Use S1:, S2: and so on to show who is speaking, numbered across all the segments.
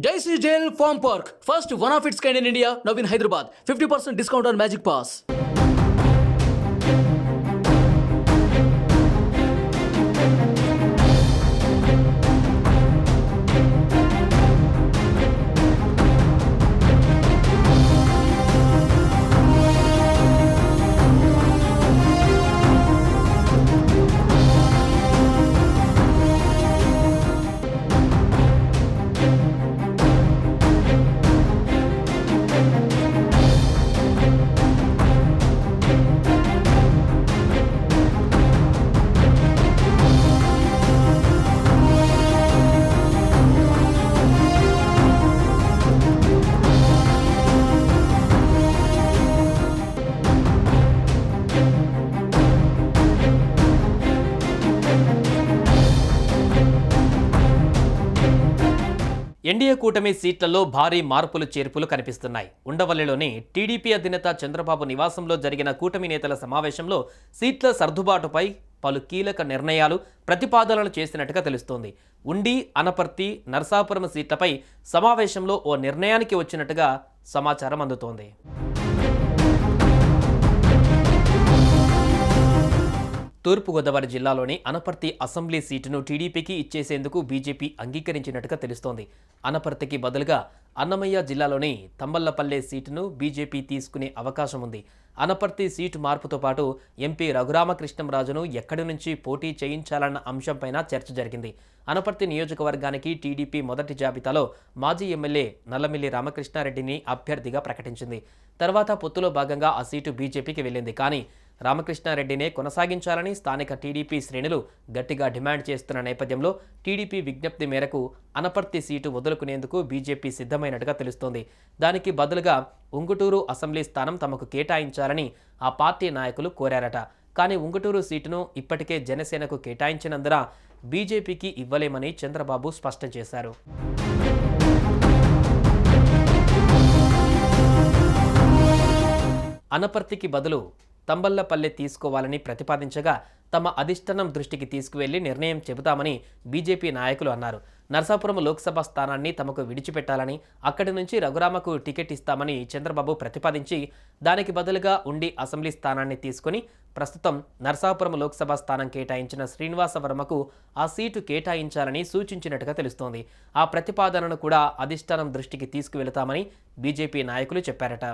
S1: Jai Sri Jail Farm Park, first one of its kind in India, now in Hyderabad. 50% discount on Magic Pass.
S2: NDA కూటమి సీట్లలో భారీ మార్పులు చేర్పులు కనిపిస్తున్నాయి. ఉండవల్లిలోని TDP అధినేత చంద్రబాబు నివాసంలో జరిగిన కూటమి నేతల సమావేశంలో సీట్ల సర్దుబాటుపై పలు కీలక నిర్ణయాలు ప్రతిపాదనలు చేసినట్టుగా తెలుస్తోంది. ఉండి అనపర్తి నర్సాపురం సీట్లపై సమావేశంలో ఓ నిర్ణయానికి వచ్చినట్టుగా సమాచారం అందుతోంది. తూర్పుగోదావరి జిల్లాలోని అనపర్తి అసెంబ్లీ సీటును టీడీపీకి ఇచ్చేసేందుకు బీజేపీ అంగీకరించినట్టుగా తెలుస్తోంది. అనపర్తికి బదులుగా అన్నమయ్య జిల్లాలోని తంబళ్ళపల్లె సీటును బీజేపీ తీసుకునే అవకాశం ఉంది. అనపర్తి సీటు మార్పుతో పాటు ఎంపీ రఘురామకృష్ణంరాజును ఎక్కడి నుంచి పోటీ చేయించాలన్న అంశంపైన చర్చ జరిగింది. అనపర్తి నియోజకవర్గానికి టీడీపీ మొదటి జాబితాలో మాజీ ఎమ్మెల్యే నల్లమిల్లి రామకృష్ణారెడ్డిని అభ్యర్థిగా ప్రకటించింది. తర్వాత పొత్తులో భాగంగా ఆ సీటు బీజేపీకి వెళ్ళింది. కానీ రామకృష్ణారెడ్డినే కొనసాగించాలని స్థానిక టీడీపీ శ్రేణులు గట్టిగా డిమాండ్ చేస్తున్న నేపథ్యంలో టీడీపీ విజ్ఞప్తి మేరకు అనపర్తి సీటు వదులుకునేందుకు బీజేపీ సిద్ధమైనట్టుగా తెలుస్తోంది. దానికి బదులుగా ఉంగుటూరు అసెంబ్లీ స్థానం తమకు కేటాయించాలని ఆ పార్టీ నాయకులు కోరారట. కానీ ఉంగుటూరు సీటును ఇప్పటికే జనసేనకు కేటాయించినందున బీజేపీకి ఇవ్వలేమని చంద్రబాబు స్పష్టం చేశారు. అనపర్తికి బదులు తంబల్లపల్లె తీసుకోవాలని ప్రతిపాదించగా తమ అధిష్టానం దృష్టికి తీసుకువెళ్ళి నిర్ణయం చెబుతామని బీజేపీ నాయకులు అన్నారు. నర్సాపురం లోక్సభ స్థానాన్ని తమకు విడిచిపెట్టాలని అక్కడి నుంచి రఘురామకు టికెట్ ఇస్తామని చంద్రబాబు ప్రతిపాదించి దానికి బదులుగా ఉండి అసెంబ్లీ స్థానాన్ని తీసుకుని ప్రస్తుతం నర్సాపురం లోక్సభ స్థానం కేటాయించిన శ్రీనివాసవర్మకు ఆ సీటు కేటాయించాలని సూచించినట్టుగా తెలుస్తోంది. ఆ ప్రతిపాదనను కూడా అధిష్టానం దృష్టికి తీసుకువెళతామని బీజేపీ నాయకులు చెప్పారట.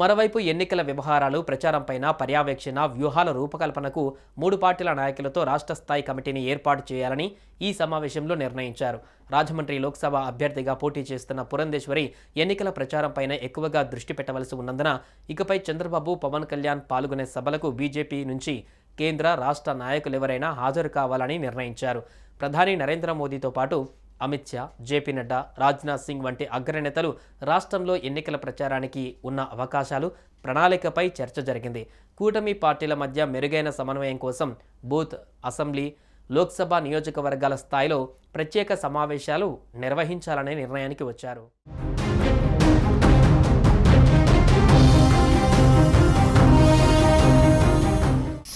S2: మరోవైపు ఎన్నికల వ్యవహారాలు ప్రచారంపైన పర్యవేక్షణ వ్యూహాల రూపకల్పనకు మూడు పార్టీల నాయకులతో రాష్ట్ర స్థాయి కమిటీని ఏర్పాటు చేయాలని ఈ సమావేశంలో నిర్ణయించారు. రాజమండ్రి లోక్సభ అభ్యర్థిగా పోటీ చేస్తున్న పురంధేశ్వరి ఎన్నికల ప్రచారంపైన ఎక్కువగా దృష్టి పెట్టవలసి ఉన్నందున ఇకపై చంద్రబాబు పవన్ కళ్యాణ్ పాల్గొనే సభలకు బీజేపీ నుంచి కేంద్ర రాష్ట్ర నాయకులెవరైనా హాజరు కావాలని నిర్ణయించారు. ప్రధాని నరేంద్ర మోదీతో పాటు అమిత్ షా జేపీ నడ్డా రాజ్నాథ్ సింగ్ వంటి అగ్రనేతలు రాష్ట్రంలో ఎన్నికల ప్రచారానికి ఉన్న అవకాశాలు ప్రణాళికపై చర్చ జరిగింది. కూటమి పార్టీల మధ్య మెరుగైన సమన్వయం కోసం బూత్ అసెంబ్లీ లోక్సభ నియోజకవర్గాల స్థాయిలో ప్రత్యేక సమావేశాలు నిర్వహించాలనే నిర్ణయానికి వచ్చారు.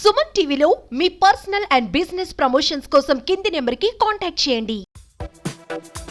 S3: సుమన్ టీవీలో మీ పర్సనల్ అండ్ బిజినెస్ ప్రమోషన్స్ కోసం కింది నెంబర్కి కాంటాక్ట్ చేయండి. you